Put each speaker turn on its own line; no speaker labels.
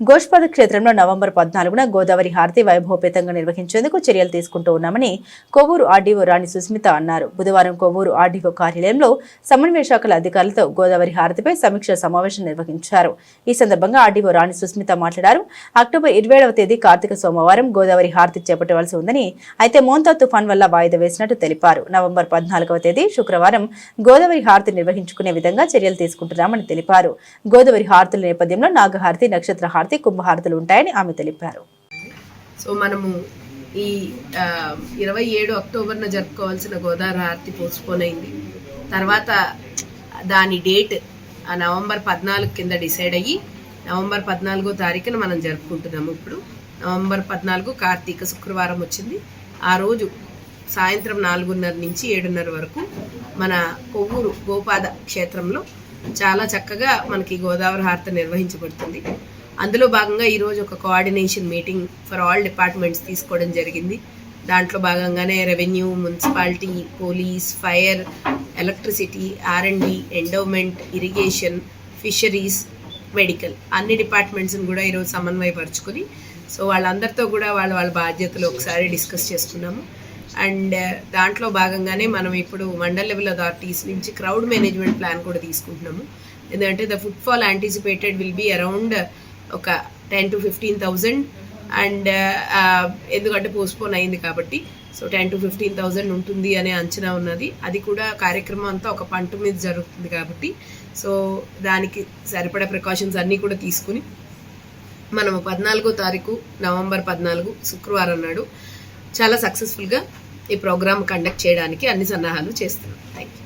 గోష్పద క్షేత్రంలో నవంబర్ పద్నాలుగున గోదావరి హారతి వైభవపేతంగా నిర్వహించేందుకు చర్యలు తీసుకుంటూ ఉన్నామని కొవ్వూరు ఆర్డీఓ రాణి సుస్మిత అన్నారు. బుధవారం కొవ్వూరు ఆర్డీఓ కార్యాలయంలో సమన్వయ శాఖల అధికారులతో గోదావరి హారతిపై సమీక్ష సమావేశం నిర్వహించారు. ఈ సందర్భంగా ఆర్డీఓ రాణి సుస్మిత మాట్లాడారు. అక్టోబర్ ఇరవై ఏడవ తేదీ కార్తీక సోమవారం గోదావరి హారతి చేపట్టవలసి ఉందని అయితే మోంతా తుఫాన్ వల్ల వాయిదా వేసినట్టు తెలిపారు. నవంబర్ పద్నాలుగవ తేదీ శుక్రవారం గోదావరి హారతి నిర్వహించుకునే విధంగా చర్యలు తీసుకుంటున్నామని తెలిపారు. గోదావరి హారతుల నేపథ్యంలో నాగహారతి నక్షత్ర హారతి కుంభహారతులు ఉంటాయని ఆమె తెలిపారు.
సో మనము ఈ ఇరవై ఏడు అక్టోబర్న జరుపుకోవాల్సిన గోదావరి హారతి పోస్ట్పోన్ అయింది. తర్వాత దాని డేట్ ఆ నవంబర్ పద్నాలుగు కింద డిసైడ్ అయ్యి నవంబర్ పద్నాలుగో తారీఖున మనం జరుపుకుంటున్నాము ఇప్పుడు. నవంబర్ పద్నాలుగు కార్తీక శుక్రవారం వచ్చింది. ఆ రోజు సాయంత్రం నాలుగున్నర నుంచి ఏడున్నర వరకు మన కొవ్వూరు గోపాద క్షేత్రంలో చాలా చక్కగా మనకి గోదావరి హారతి నిర్వహించబడుతుంది. అందులో భాగంగా ఈరోజు ఒక coordination meeting for all departments తీసుకోవడం జరిగింది. దాంట్లో భాగంగానే revenue municipality police fire electricity RMD endowment irrigation fisheries medical అన్ని డిపార్ట్మెంట్స్ని కూడా ఈరోజు సమన్వయపరుచుకొని సో వాళ్ళందరితో కూడా వాళ్ళ వాళ్ళ బాధ్యతలు ఒకసారి డిస్కస్ చేసుకున్నాము అండ్ uh, దాంట్లో భాగంగానే మనం ఇప్పుడు మండల్ లెవెల్ అథారిటీస్ నుంచి క్రౌడ్ మేనేజ్మెంట్ ప్లాన్ కూడా తీసుకుంటున్నాము. ఎందుకంటే the footfall anticipated will be around ఒక ten to fifteen thousand and ఎందుకంటే పోస్ట్పోన్ అయింది కాబట్టి so ten to fifteen thousand ఉంటుంది అనే అంచనా ఉన్నది. అది కూడా కార్యక్రమం అంతా ఒక పంట మీద జరుగుతుంది కాబట్టి సో దానికి సరిపడా ప్రికాషన్స్ అన్నీ కూడా తీసుకుని మనం పద్నాలుగో తారీఖు నవంబర్ పద్నాలుగు శుక్రవారం నాడు చాలా సక్సెస్ఫుల్గా ఈ ప్రోగ్రామ్ కండక్ట్ చేయడానికి అన్ని సన్నాహాలు చేస్తున్నాం. Thank you